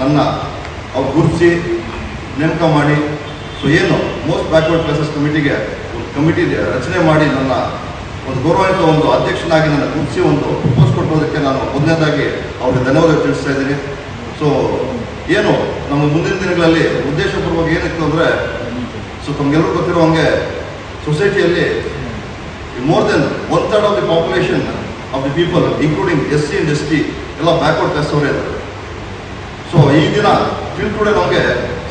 ನನ್ನ ಅವ್ರು ಗುರುತಿಸಿ ನೇಮಕ ಮಾಡಿ. ಸೊ ಏನು ಮೋಸ್ಟ್ ಬ್ಯಾಕ್ವರ್ಡ್ ಕ್ಲಾಸಸ್ ಕಮಿಟಿಗೆ, ಒಂದು ಕಮಿಟಿ ರಚನೆ ಮಾಡಿ ನನ್ನ ಒಂದು ಗೌರವಾನ್ವಿತ ಒಂದು ಅಧ್ಯಕ್ಷನಾಗಿ ನನ್ನ ಗುರುತಿಸಿ ಒಂದು ಪೋಸ್ಟ್ ಕೊಟ್ಟಿರೋದಕ್ಕೆ ನಾನು ಮೊದಲನೇದಾಗಿ ಅವ್ರಿಗೆ ಧನ್ಯವಾದ ತಿಳಿಸ್ತಾ ಇದ್ದೀನಿ. ಸೊ ಏನು, ನಮ್ಮ ಮುಂದಿನ ದಿನಗಳಲ್ಲಿ ಉದ್ದೇಶಪೂರ್ವಕ ಏನಿತ್ತು ಅಂದರೆ ಸೊ ತಮಗೆಲ್ಲರೂ ಗೊತ್ತಿರೋ ಹಂಗೆ ಸೊಸೈಟಿಯಲ್ಲಿ more than one third of the population of the people including S C and S T ಎಲ್ಲ ಬ್ಯಾಕ್ವರ್ಡ್ ಕ್ಲಾಸ್ ಅವರೇ ಇದ್ದಾರೆ. ಸೊ ಈ ದಿನ ತಿಳ್ಕೊಂಡೆ ನಮಗೆ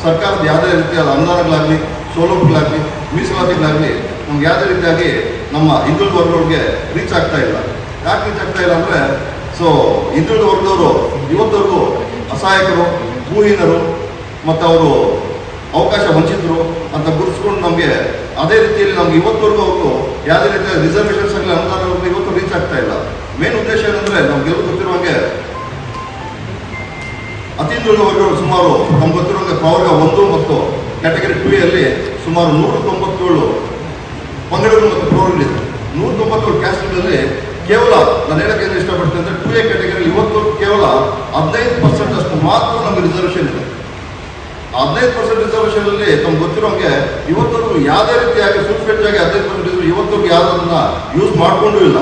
ಸರ್ಕಾರದ ಯಾವುದೇ ರೀತಿಯಾದ ಅನುದಾನಗಳಾಗಲಿ, ಸೌಲಭ್ಯಗಳಾಗಲಿ, ಮೀಸಲಾತಿಗಳಾಗಲಿ, ನಮ್ಗೆ ಯಾವುದೇ ರೀತಿಯಾಗಿ ನಮ್ಮ ಹಿಂದುಳಿದ ವರ್ಗಗಳಿಗೆ ರೀಚ್ ಆಗ್ತಾ ಇಲ್ಲ. ಯಾಕೆ ರೀಚ್ ಆಗ್ತಾ ಇಲ್ಲ ಅಂದರೆ ಸೊ ಹಿಂದುಳಿದ ವರ್ಗದವರು ಇವತ್ತವರೆಗೂ ಅಸಹಾಯಕರು ಭೂಹೀನರು ಮತ್ತು ಅವರು ಅವಕಾಶ ವಂಚಿತರು ಅಂತ ಗುರುತಿಸ್ಕೊಂಡು ನಮಗೆ ಅದೇ ರೀತಿಯಲ್ಲಿ ನಮ್ಗೆ ಇವತ್ತವರೆಗೂ ಅವರು ಯಾವುದೇ ರೀತಿಯ ರಿಸರ್ವೇಷನ್ಸ್ ಆಗಲಿ ಅನುದಾನವರೆಗೂ ಇವತ್ತು ರೀಚ್ ಆಗ್ತಾ ಇಲ್ಲ. ಮೇನ್ ಉದ್ದೇಶ ಏನಂದರೆ ನಮ್ಗೆಲ್ಲರೂ ವರ್ಗಗಳು ಸುಮಾರು ತೊಂಬತ್ತೇಳು ಪ್ರವರ್ಗ ಒಂದು ಮತ್ತು ಕ್ಯಾಟಗರಿ ಟು ಅಲ್ಲಿ ಸುಮಾರು ನೂರ ತೊಂಬತ್ತೇಳು ಪಂಗಡಗಳು ಮತ್ತು ಪ್ರವರ್ಗಗಳಿದೆ ನೂರ ತೊಂಬತ್ತೇಳು ಕ್ಯಾಸ್ಟ್ಗಳಲ್ಲಿ ಕೇವಲ, ನಾನು ಹೇಳಕ್ಕೆ ಏನು ಇಷ್ಟಪಡ್ತೀನಿ ಅಂದರೆ ಟು ಎ ಕ್ಯಾಟಗರಿ ಇವತ್ತು ಕೇವಲ ಹದಿನೈದು ಪರ್ಸೆಂಟ್ ಅಷ್ಟು ಮಾತ್ರ ನಮಗೆ ರಿಸರ್ವೇಷನ್ ಇದೆ. ಹದಿನೈದು ಪರ್ಸೆಂಟ್ ರಿಸರ್ವೇಷನ್ ಅಲ್ಲಿ ತಮ್ಗೆ ಗೊತ್ತಿರೋಂಗೆ ಇವತ್ತವರೆಗೂ ಯಾವುದೇ ರೀತಿಯಾಗಿ ಫುಲ್ ಫೆಟ್ ಆಗಿ ಹದಿನೈದು ಪರ್ಸೆಂಟ್ ಇವತ್ತವರೆಗೂ ಯಾವುದನ್ನ ಯೂಸ್ ಮಾಡಿಕೊಂಡೂ ಇಲ್ಲ.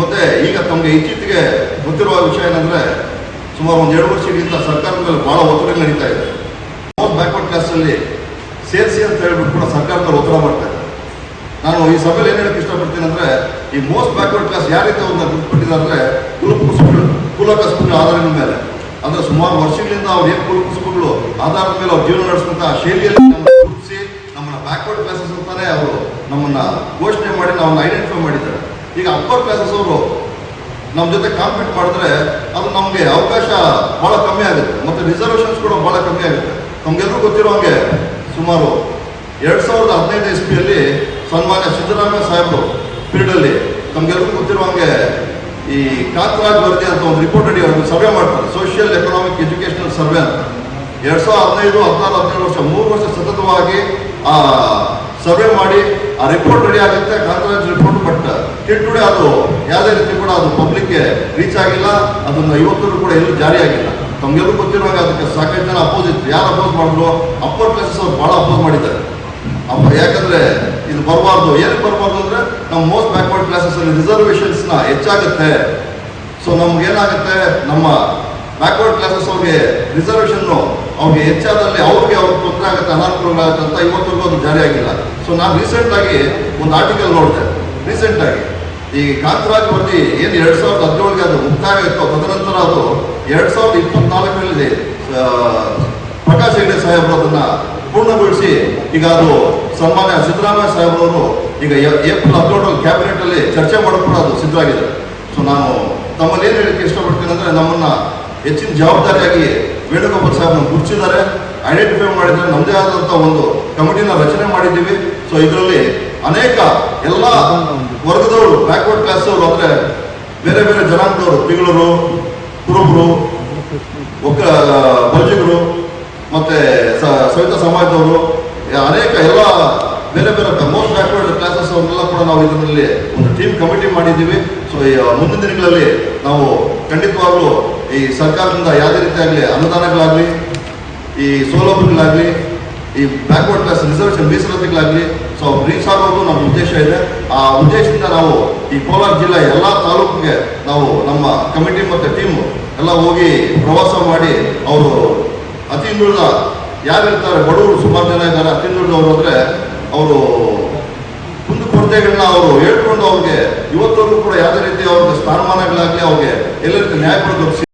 ಮತ್ತೆ ಈಗ ತಮಗೆ ಇತ್ತೀಚೆಗೆ ಗೊತ್ತಿರುವ ವಿಷಯ ಏನಂದ್ರೆ ಸುಮಾರು ಒಂದು ಎರಡು ವರ್ಷಗಳಿಂದ ಸರ್ಕಾರದ ಮೇಲೆ ಬಹಳ ಒತ್ತಡ ನಡೀತಾ ಇದೆ. ಮೋಸ್ಟ್ ಬ್ಯಾಕ್ವರ್ಡ್ ಕ್ಲಾಸ್ ಅಲ್ಲಿ ಸೇರಿಸಿ ಅಂತ ಹೇಳ್ಬಿಟ್ಟು ಕೂಡ ಸರ್ಕಾರದ ಒತ್ತಡ ಮಾಡ್ತಾ ನಾನು ಈ ಸಭೆಯಲ್ಲಿ ಏನು ಹೇಳಕ್ಕೆ ಇಷ್ಟಪಡ್ತೀನಿ ಅಂದ್ರೆ, ಈ ಮೋಸ್ಟ್ ಬ್ಯಾಕ್ವರ್ಡ್ ಕ್ಲಾಸ್ ಯಾರೈತೆ ಒಂದು ಅವ್ರನ್ನ ಗುರುತಿಟ್ಟಿದ್ದಾರೆ ಕುಲಕುಸುಬಗಳು ಆಧಾರದ ಮೇಲೆ. ಅಂದ್ರೆ ಸುಮಾರು ವರ್ಷಗಳಿಂದ ಅವ್ರು ಏನು ಕುಲಕುಸುಬಗಳು ಆಧಾರದ ಮೇಲೆ ಅವ್ರು ಜೀವನ ನಡೆಸುವಂತಹ ಶೈಲಿಯಲ್ಲಿ ಗುರುಪಿಸಿ ನಮ್ಮನ್ನ ಬ್ಯಾಕ್ವರ್ಡ್ ಕ್ಲಾಸಸ್ ಅಂತಾನೆ ಅವರು ನಮ್ಮನ್ನ ಘೋಷಣೆ ಮಾಡಿ ನಾವನ್ನ ಐಡೆಂಟಿಫೈ ಮಾಡಿದ್ದಾರೆ. ಈಗ ಅಪ್ಪರ್ ಕ್ಲಾಸಸ್ ಅವರು ನಮ್ಮ ಜೊತೆ ಕಾಂಪೀಟ್ ಮಾಡಿದ್ರೆ ಅದು ನಮಗೆ ಅವಕಾಶ ಭಾಳ ಕಮ್ಮಿ ಆಗುತ್ತೆ. ಮತ್ತು ರಿಸರ್ವೇಷನ್ಸ್ ಕೂಡ ಭಾಳ ಕಮ್ಮಿ ಆಗುತ್ತೆ. ನಮಗೆಲ್ಲರೂ ಗೊತ್ತಿರೋ ಹಾಗೆ ಸುಮಾರು ಎರಡು ಸಾವಿರದ ಹದಿನೈದು ಎಸ್ ಪಿಯಲ್ಲಿ ಸನ್ಮಾನ್ಯ ಸಿದ್ದರಾಮಯ್ಯ ಸಾಹೇಬರು ಫೀಲ್ಡಲ್ಲಿ ನಮಗೆಲ್ಲರೂ ಗೊತ್ತಿರೋ ಹಾಗೆ ಈ ಕಾಂತರಾಜ್ ವರದಿ ಅಂತ ಒಂದು ರಿಪೋರ್ಟ್ ಅಡಿ ಒಂದು ಸರ್ವೆ ಮಾಡ್ತಾರೆ. ಸೋಷಿಯಲ್ ಎಕನಾಮಿಕ್ ಎಜುಕೇಶನಲ್ ಸರ್ವೆ ಅಂತ. ಎರಡು ಸಾವಿರದ ಹದಿನೈದು, ಹದಿನಾರು, ಹದಿನೇಳು ವರ್ಷ ಮೂರು ವರ್ಷ ಸತತವಾಗಿ ಆ ಸರ್ವೆ ಮಾಡಿ ಆ ರಿಪೋರ್ಟ್ ರೆಡಿ ಆಗುತ್ತೆ. ರಿಪೋರ್ಟ್ ಬಟ್ ಟಿಲ್ ಅದು ಯಾವುದೇ ರೀತಿ ಕೂಡ ಅದು ಪಬ್ಲಿಕ್ಗೆ ರೀಚ್ ಆಗಿಲ್ಲ, ಅದನ್ನು ಇವತ್ತೂ ಕೂಡ ಎಲ್ಲೂ ಜಾರಿ ಆಗಿಲ್ಲ. ತಮ್ಗೆಲ್ಲರೂ ಗೊತ್ತಿರುವಾಗ ಅದಕ್ಕೆ ಸಾಕಷ್ಟು ಜನ ಅಪೋಸ್ ಇತ್ತು ಯಾರು ಅಪೋಸ್ ಮಾಡಿದ್ರು? ಅಪ್ಪರ್ ಕ್ಲಾಸಸ್ ಅವ್ರು ಭಾಳ ಅಪೋಸ್ ಮಾಡಿದ್ದಾರೆ. ಅಪ್ಪ, ಯಾಕಂದ್ರೆ ಇದು ಬರಬಾರ್ದು. ಏನಕ್ಕೆ ಬರಬಾರ್ದು ಅಂದ್ರೆ ನಮ್ಮ ಮೋಸ್ಟ್ ಬ್ಯಾಕ್ವರ್ಡ್ ಕ್ಲಾಸಸ್ ಅಲ್ಲಿ ರಿಸರ್ವೇಷನ್ಸ್ನ ಹೆಚ್ಚಾಗುತ್ತೆ. ಸೊ ನಮ್ಗೆ ಏನಾಗುತ್ತೆ? ನಮ್ಮ ಬ್ಯಾಕ್ವರ್ಡ್ ಕ್ಲಾಸಸ್ ಅವ್ರಿಗೆ ರಿಸರ್ವೇಷನ್ ಅವ್ರಿಗೆ ಹೆಚ್ಚಾದಲ್ಲಿ ಅವ್ರಿಗೆ ಅವ್ರಿಗೆ ತೊಂದರೆ ಆಗುತ್ತೆ, ಅನಾನುಕೂಲಗಳಾಗುತ್ತೆ ಅಂತ ಇವತ್ತಿಗೂ ಅದು ಜಾರಿ ಆಗಿಲ್ಲ. ಸೊ ನಾನು ರೀಸೆಂಟ್ ಆಗಿ ಒಂದು ಆರ್ಟಿಕಲ್ ನೋಡಿದೆ. ರೀಸೆಂಟ್ ಆಗಿ. ಈ ಕಾಂತರಾಜ್ ವರದಿ ಏನು ಎರಡ್ ಸಾವಿರದ ಹದಿನೇಳಿಗೆ ಅದು ಮುಕ್ತಾಯ ಇತ್ತು ತದನಂತರ ಅದು ಎರಡ್ ಸಾವಿರದ ಇಪ್ಪತ್ನಾಲ್ಕರಲ್ಲಿ ಪ್ರಕಾಶ್ ಹೆಗಡೆ ಸಾಹೇಬರು ಅದನ್ನ ಪೂರ್ಣಗೊಳಿಸಿ ಈಗ ಅದು ಸನ್ಮಾನ್ಯ ಸಿದ್ದರಾಮಯ್ಯ ಸಾಹೇಬರವರು ಈಗ ಏಪ್ರಿಲ್ ಹದಿನೇಳರಲ್ಲಿ ಕ್ಯಾಬಿನೆಟ್ ಅಲ್ಲಿ ಚರ್ಚೆ ಮಾಡೋಕೆ ಕೂಡ ಅದು ಸಿದ್ಧವಾಗಿದೆ. ಸೊ ನಾನು ತಮ್ಮಲ್ಲಿ ಏನು ಹೇಳಕ್ಕೆ ಇಷ್ಟಪಡ್ತೀನಿ ಅಂದ್ರೆ ನಮ್ಮನ್ನ ಹೆಚ್ಚಿನ ಜವಾಬ್ದಾರಿಯಾಗಿ ವೇಣುಗೋಪಾಲ್ ಸಾಹೇಬ್ ಗುರುತಿಸಿದ್ದಾರೆ. ಐಡೆಂಟಿಫೈ ಮಾಡಿದ್ದಾರೆ ನಮ್ಮದೇ ಆದಂಥ ಒಂದು ಕಮಿಟಿನ ರಚನೆ ಮಾಡಿದ್ದೀವಿ. ಸೊ ಇದರಲ್ಲಿ ಅನೇಕ ಎಲ್ಲ ವರ್ಗದವರು ಬ್ಯಾಕ್ವರ್ಡ್ ಕ್ಲಾಸ್ ಅವರು ಅಂದ್ರೆ ಬೇರೆ ಬೇರೆ ಜನಾಂಗದವರು ತಿಗಳರು ಕುರುಬರು ಒಕ್ಕ ಮತ್ತೆ ಸವಿತ ಸಮಾಜದವರು ಅನೇಕ ಎಲ್ಲ ಬೇರೆ ಬೇರೆ ಮೋಸ್ಟ್ ಬ್ಯಾಕ್ವರ್ಡ್ ಕ್ಲಾಸಸ್ ಅವ್ರನ್ನೆಲ್ಲ ಕೂಡ ನಾವು ಇದರಲ್ಲಿ ಒಂದು ಟೀಮ್ ಕಮಿಟಿ ಮಾಡಿದ್ದೀವಿ. ಸೊ ಈ ಮುಂದಿನ ದಿನಗಳಲ್ಲಿ ನಾವು ಖಂಡಿತವಾಗ್ಲೂ ಈ ಸರ್ಕಾರದಿಂದ ಯಾವುದೇ ರೀತಿಯಾಗಲಿ ಅನುದಾನಗಳಾಗಲಿ, ಈ ಸೌಲಭ್ಯಗಳಾಗಲಿ ಈ ಬ್ಯಾಕ್ವರ್ಡ್ ಕ್ಲಾಸ್ ರಿಸರ್ವೇಷನ್ ಮೀಸಲಾತಿಗಳಾಗಲಿ ಸೊ ರೀಚ್ ಆಗೋದು ನಮ್ಮ ಉದ್ದೇಶ ಇದೆ. ಆ ಉದ್ದೇಶದಿಂದ ನಾವು ಈ ಕೋಲಾರ ಜಿಲ್ಲೆ ಎಲ್ಲ ತಾಲೂಕಿಗೆ ನಾವು ನಮ್ಮ ಕಮಿಟಿ ಮತ್ತು ಟೀಮ್ ಎಲ್ಲ ಹೋಗಿ ಪ್ರವಾಸ ಮಾಡಿ ಅವರು ಅತಿ ಹಿಂದುಳಿದ ಯಾರಿರ್ತಾರೆ, ಬಡವರು ಸುಮಾರು ಜನ ಇದ್ದಾರೆ, ಅತಿ ಹಿಂದುಳಿದವರು ಅಂದರೆ ಅವರು ಕುಂದು ಕೊರತೆಗಳನ್ನ ಅವರು ಹೇಳ್ಕೊಂಡು ಅವ್ರಿಗೆ ಇವತ್ತವರೆಗೂ ಕೂಡ ಯಾವುದೇ ರೀತಿ ಅವ್ರಿಗೆ ಸ್ಥಾನಮಾನಗಳಾಗಲಿ ಅವ್ರಿಗೆ ಎಲ್ಲ ನ್ಯಾಯ ಕೊಡೋದು